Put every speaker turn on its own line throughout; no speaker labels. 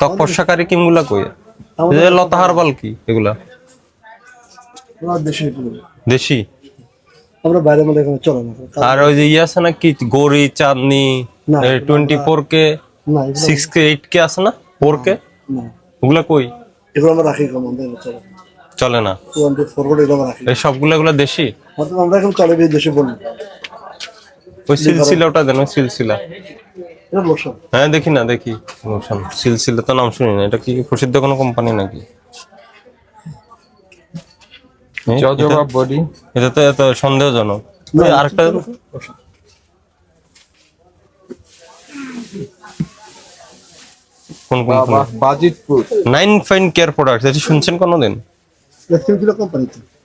ত্বক ফর্সাকারী ক্রিমগুলা কই যে লতা হারবাল কি এগুলা?
দেশি আমরা বাইরে মধ্যে এখানে চলে না।
আর ওই যে ইয়ে আছে না কি? গৌরী চাঁদনি
না,
টোয়েন্টি ফোর কে
না এগুলো
সিক্স কে এইট কে আছে না? Four K?
না
ওগুলা কই?
এগুলো আমরা রাখি কম আমাদের চলে
চলে না।
ওয়ান টু ফোর এগুলো রাখি।
এই সবগুলো এগুলা দেশি?
আমরা এখন চলে দেশে বলি।
ওই সিলসিলা ওটা দেন ওই সিলসিলা।
এটা লোশন।
হ্যাঁ দেখি না দেখি। লোশন সিলসিলা তো নাম শুনি না। এটা কি প্রসিদ্ধ কোনো কোম্পানি নাকি?
জজবা বডি।
এটা তো এত সন্দেহজনক। আরেকটা কোন company
Bajitpur.
Nine fine care product এটা শুনছেন কোনোদিন?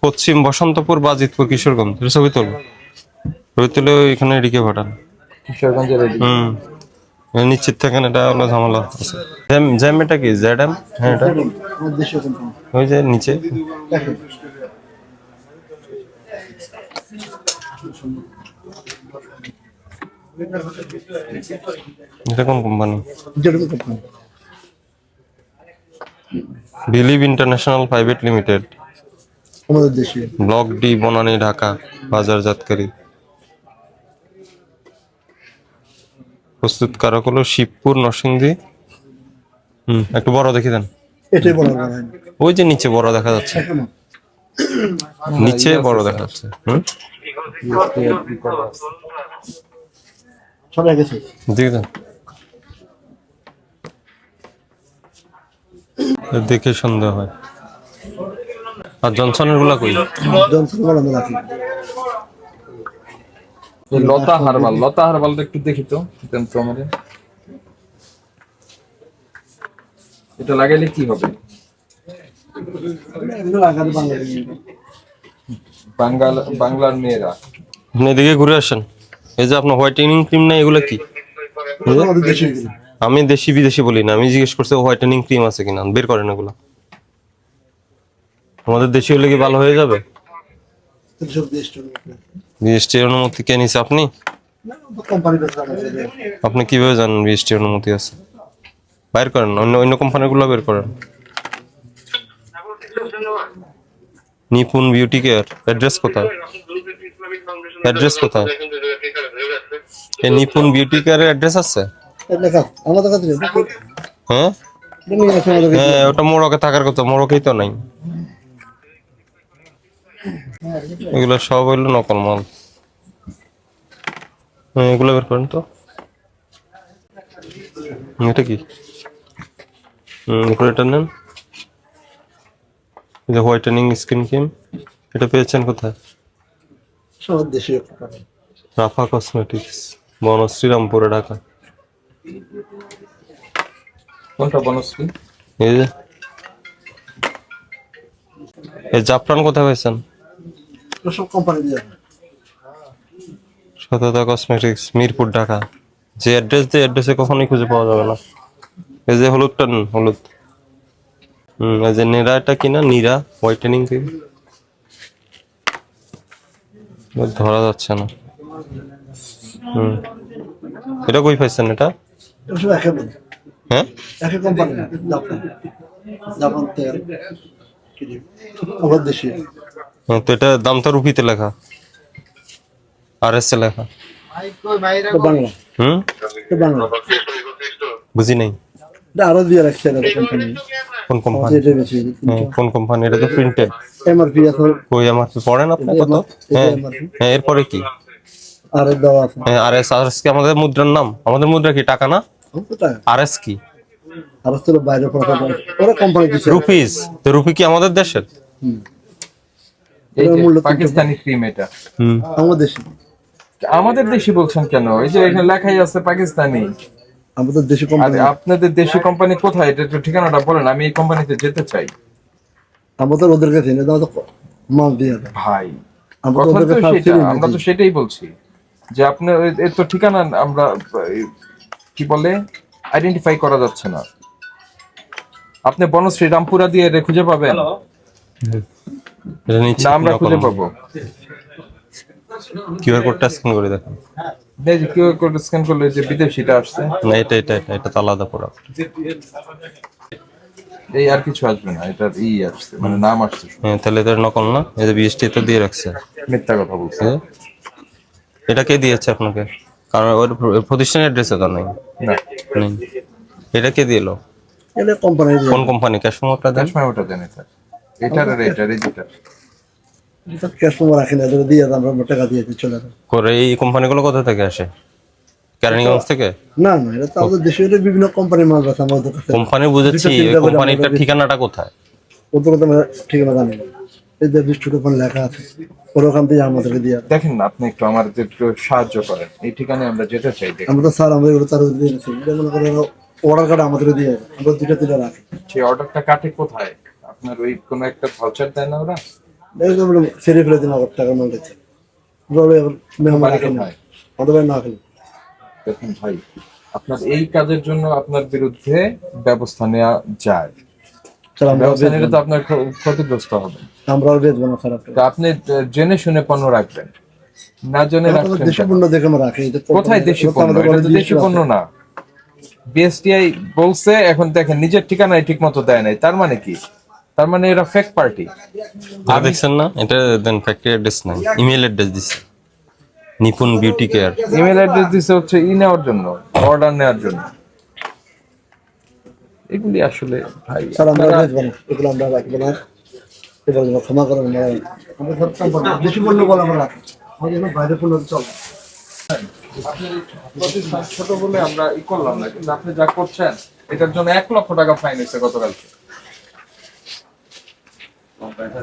পশ্চিম বসন্তপুর বাজিতপুর কিশোরগঞ্জ ছবি তুল ছবি তুলে এখানে এদিকে পাঠান।
কিশোরগঞ্জের এদিকে।
হুম। নিশ্চিত থাকেন এটা হলো ঝামেলা আছে। জ্যাম এটা কি? জেড এম হ্যাঁ এটা? ওই যে নিচে। এটা কোন company believe international private limited
আমাদের
ব্লক ডি বনানী ঢাকা বাজারজাতকারী প্রস্তুতকারক হলো শিবপুর নরসিংদী। হুম একটু বড় দেখি দেন।
এটাই
ওই যে নিচে বড় দেখা যাচ্ছে। নিচে বড় দেখা যাচ্ছে। হুম?
সবাই গেছে?
দেখি দেন। দেখে সন্দেহ হয়। আর জনসনেরগুলা কই?
জনসন
এই লতা হারবাল লতা হারবালটা একটু দেখি তো দেন তো আমাদের এটা লাগাইলে কি হবে? বাঙ্গাল বাংলার মেয়েরা।
আপনি এদিকে ঘুরে আসেন। এই যে আপনার হোয়াইটেনিং ক্রিম না এগুলো কি? আমি দেশি বিদেশি বলি না আমি জিজ্ঞেস করছি হোয়াইটেনিং ক্রিম আছে কিনা? বের করেন এগুলো। আমাদের দেশি হলে কি ভালো হয়ে যাবে? বিএসটি অনুমতি কে নিছে আপনি? আপনি কীভাবে জানেন বিএসটি অনুমতি আছে? বের করেন অন্য অন্য কোম্পানিগুলো বের করেন। নিপুণ বিউটি কেয়ার অ্যাড্রেস কোথায়? অ্যাড্রেস কোথায়? এই নিপুণ বিউটি কেয়ারের অ্যাড্রেস আছে। হ্যাঁ। হ্যাঁ ওটা মোড়কে থাকার কথা মোড়কেই তো নাই। এগুলো সব হইল নকল মাল। হ্যাঁ, এগুলো বের করেন তো। এটা কি? এটা নেন। যে হোয়াইটেনিং স্কিন ক্রিম এটা পেয়েছেন কোথায়?
দেশীয়
রাফা কসমেটিক্স বনশ্রী রামপুরে ঢাকা।
কোনটা বনশ্রী?
এই যে। এই জাফরান কোথায় পেয়েছেন?
সব কোম্পানি দিয়ে
সততা কসমেটিক্স মিরপুর ঢাকা। যে অ্যাড্রেস দিয়ে অ্যাড্রেসে কখনোই খুঁজে পাওয়া যাবে না। এই যে হলুদটা হলুদ। হুম এই যে নীরাটা কিনা নীরা হোয়াইটেনিং ক্রিম ধরা যাচ্ছে না। হুম। এটা কই পাইছেন এটা?
এটা সব একে বলে।
হ্যাঁ?
একই কোম্পানি জাপান। জাপান তেল আমাদের দেশীয়
হ্যাঁ, তো এটা দাম তো রুপিতে লেখা। আর এস এ লেখা।
বাংলা।
হুম? বুঝি নাই।
আরও দিয়ে রাখছে
কোন কোম্পানি
এটা বেশি
কোন কোম্পানি এটা তো প্রিন্টেড
এমআরপি আছে।
কই আমার পড়েন আপনি কত? হ্যাঁ এরপরে কি?
আর আছে।
হ্যাঁ আর এস আর এস কি আমাদের মুদ্রার নাম? আমাদের মুদ্রা কি টাকা না? আর এস কি?
আর হচ্ছে বাইরে পড়া ওরা কোম্পানি দিচ্ছে
রুপিস তো রুপি কি আমাদের দেশের।
এই যে পাকিস্তানি ক্রিম এটা।
আমাদের দেশি।
আমাদের দেশি বলছেন কেন? এই যে এখানে লেখাই আছে পাকিস্তানি।
আমাদের দেশি কোম্পানি
আপনাদের দেশি কোম্পানি কোথায়? এটা একটু ঠিকানাটা বলেন আমি এই কোম্পানিতে যেতে চাই।
আমাদের ওদের কাছে এনে দাও তো মাল দিয়ে
ভাই
আমরা তো
সেটাই বলছি। যে আপনার এর তো ঠিকানা আমরা কি বলে? আইডেন্টিফাই করা যাচ্ছে না। আপনি বনশ্রী রামপুরা দিয়ে খুঁজে পাবেন।
এটা নিচ্ছে
আমরা খুঁজে পাবো।
কিউআর কোডটা স্ক্যান করে দেখেন।
এই যে কিউআর কোড স্ক্যান করলে যে বিদেশিটা আসছে।
না এটা এটা এটা এটা তো আলাদা প্রোডাক্ট
এই আর কিছু আসবে না এটার ই আসছে মানে নাম আসছে
হ্যাঁ তাহলে এটা নকল না? এই যে বিএসটি তো দিয়ে রাখছে।
মিথ্যা কথা বলছে।
এটা কে দিয়েছে আপনাকে? কারণ ওর প্রতিষ্ঠানের অ্যাড্রেসে তো নেই।
না।
এটা কে দিল?
এটা কোম্পানির
কোন কোম্পানি ক্যাশ মোটটা দেন।
ক্যাশ মেমোটা দেন এটার এটার আর এটার এই দুটার
ক্যাশ রাখি না দিয়ে আমরা টাকা দিয়ে চলে যাবে
করে এই কোম্পানিগুলো কোথা থেকে আসে? কেরানীগঞ্জ থেকে?
না না এটা তো আমাদের দেশে এটা বিভিন্ন কোম্পানির মাল আছে আমাদের কাছে।
কোম্পানি বুঝেছি
দুটো
এই
তিনটা করে
কোম্পানিটার ঠিকানাটা কোথায়?
ওদের কথা ঠিকানা জানি না। এই যে লেখা আছে ওর ওখান থেকে আমাদেরকে দিয়ে
দেখেন না আপনি একটু সাহায্য করেন। এই ঠিকানায় আমরা যেতে চাই দেখুন।
আমরা তো স্যার আমাদের এগুলো দিয়ে দিচ্ছি। এটা মনে করেন অর্ডার কার্ড আমাদেরকে দিয়ে আমরা দুটো তিনটা রাখি।
সেই অর্ডারটা কাটে কোথায়? আপনার ওই কোনো একটা ভাউচার দেয় না ওরা?
দেখো আমরা সেরে ফেলে দিন আবার টাকা মাল দিচ্ছে আমরা ওই মেহমান
বাড়ি
রাখি না। খেলে
দেখুন ভাই আপনার এই কাজের জন্য আপনার বিরুদ্ধে ব্যবস্থা নেওয়া যায়। ব্যবস্থা নিলে তো আপনার ক্ষতিগ্রস্ত হবে।
আমরা বেচবো না খারাপ
আপনি জেনে শুনে পণ্য রাখবেন। না জেনে রাখবেন
দেশি
কেন?
পণ্য দেখে আমরা রাখি
কোথায় দেশি পণ্য? এটা তো দেশি পণ্য না। বিএসটিআই বলছে এখন দেখেন নিজের ঠিকানায় ঠিক মতো দেয় নাই তার মানে কি? তার মানে এরা ফেক পার্টি
আর দেখছেন না? এটা দেন ফ্যাক্টরি অ্যাড্রেস নাই। ইমেল অ্যাড্রেস দিছে। Nipun beauty care
email address দিছে হচ্ছে ই নেওয়ার জন্য অর্ডার নেওয়ার জন্য। এগুলি আসলে ভাই
স্যার আমরা বেচবো না এগুলো আমরা রাখব না। এবার যেন ক্ষমা করেন আমরা আমরা সব সম্পর্ক দেশি পণ্য বলে আমরা রাখি আমাদের জন্য বাইরের পণ্য চলে
ছোট বলে আমরা ই করলাম না কিন্তু আপনি যা করছেন এটার জন্য এক লক্ষ টাকা ফাইন হয়েছে গতকালকে। 哦，白菜